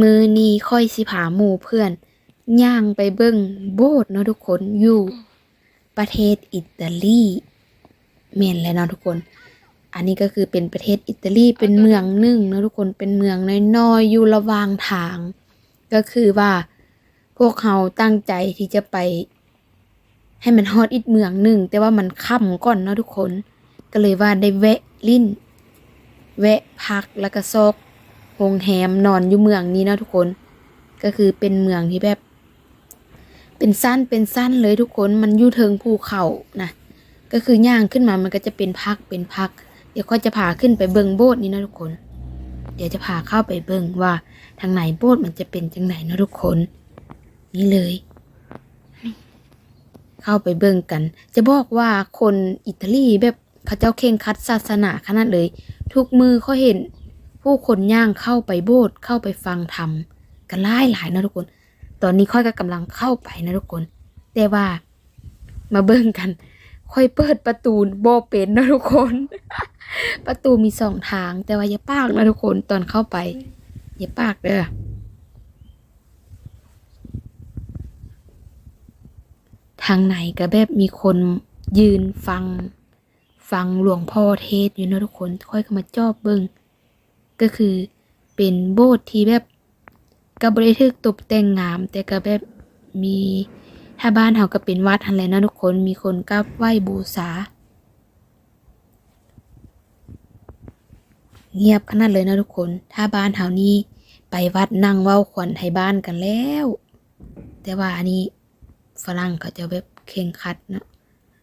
มือนี้ค่อยสิพาหมู่เพื่อนย่างไปเบิ่งโบสถ์เนาะทุกคนอยู่ ประเทศอิตาลีแม่นแล้วเนาะทุกคน อันนี้ก็คือเป็นประเทศอิตาลีเป็นเมืองหนึ่งเนาะทุกคนเป็นเมืองน้อยๆอยู่ระหว่างทาง ก็คือว่าพวกเขาตั้งใจที่จะไป ให้มันฮอดอีกเมืองหนึ่งแต่ว่ามันค่ำก่อนเนาะทุกคน ก็เลยว่าได้แวะลิ้น แวะพักแล้วก็ซอก โรงแรมนอนอยู่เมืองนี้นะทุกคน ก็คือเป็นเมืองที่แบบ เป็นสั้นเป็นสั้นเลยทุกคนมันอยู่เทิงภูเขานะก็คือย่างขึ้นมามันก็จะเป็นพักเป็นพัก เดี๋ยวค่อยจะพาขึ้นไปเบิงโบสนี้นะทุกคน เดี๋ยวจะพาเข้าไปเบิงว่าทางไหนโบสมันจะเป็นจังไหนนะทุกคน นี่เลย เข้าไปเบิงกัน จะบอกว่าคนอิตาลีแบบเขาเจ้าเข่งคัดศาสนาขนาดเลย ทุกมือเขาเห็น ผู้คนย่างเข้าไปโบสถ์เข้าไปฟังธรรมกันหลายหลายนะทุกคน ตอนนี้ค่อยก็กำลังเข้าไปนะทุกคน แต่ว่ามาเบิ่งกัน ค่อยเปิดประตูโบเป็นนะทุกคน ประตูมีสองทางแต่ว่าอย่าปากนะทุกคนตอนเข้าไป อย่าปากเด้อทางไหนก็แบบมีคนยืนฟัง ฟังหลวงพ่อเทศอยู่นะทุกคน ค่อยก็มาจอบเบิง ก็คือเป็นโบสถ์ที่แบบก็บริทึกตกแต่งงาม แต่ก็แบบมีถ้าบ้านเฮาก็เป็นวัดหันแหละนะทุกคนมีคนกราบไหว้บูชาเงียบขนาดเลยนะทุกคน ถ้าบ้านเฮานี่ไปวัดนั่งเว้าขวัญไทยบ้านกันแล้ว แต่ว่าอันนี้ฝรั่งเขาจะแบบเข่งคัดเนาะ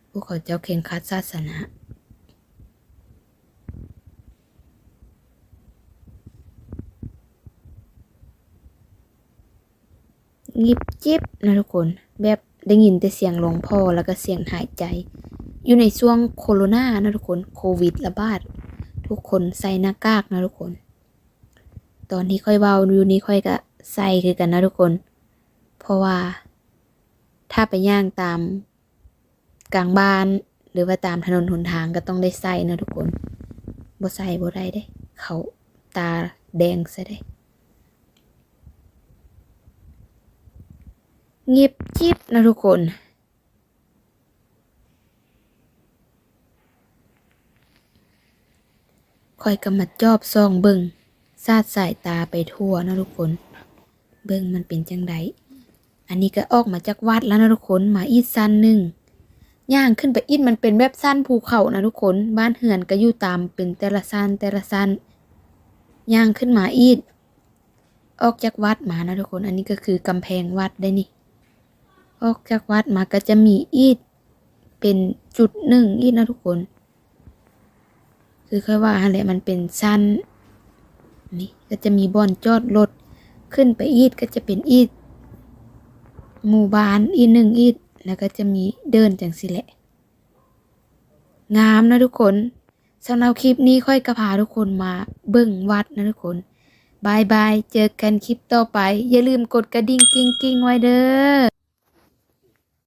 พวกเขาจะเข่งคัดศาสนา งิบจิบนะทุกคน แบบได้ยินแต่เสียงหลวงพ่อแล้วก็เสียงหายใจ อยู่ในช่วงโคโรนานะทุกคนโควิดระบาด ทุกคนใส่หน้ากากนะทุกคน ตอนที่ค่อยเบาอยู่นี้ค่อยก็ใส่คือกันนะทุกคน เพราะว่า ถ้าไปย่างตามกลางบ้าน หรือว่าตามถนนหนทางก็ต้องได้ใส่นะทุกคนบ่ใส่บ่ได้เด้ เขาตาแดงซะได้ เงียบจิบนะทุกคน คอยกำมัดจอบซองเบิงซาดสายตาไปทั่วนะทุกคน เบิงมันเป็นจังไดอันนี้ก็ออกมาจากวัดแล้วนะทุกคน มาอีสั้นหนึ่งย่างขึ้นไปอีกมันเป็นแบบสั้นภูเขานะทุกคน บ้านเหือนก็อยู่ตามเป็นแต่ละสั้นแต่ละสั้นย่างขึ้นมาอีกออกจากวัดมานะทุกคน อันนี้ก็คือกำแพงวัดได้นี่ ออกจากวัดมาก็จะมีอีกเป็นจุดหนึ่งอีกนะทุกคน คือค่อยว่าอะไรมันเป็นสั้นนี่ก็จะมีบ่อนจอดรถขึ้นไปอีกก็จะเป็นอีกหมู่บ้านอีกหนึ่งอีกแล้วก็จะมีเดินจังสิแหละ งามนะทุกคนสำหรับคลิปนี้ค่อยกระพาทุกคนมาเบิ่งวัดนะทุกคนบายบาย เจอกันคลิปต่อไป อย่าลืมกดกระดิ่งกิ้งกิ้งไว้เด้อ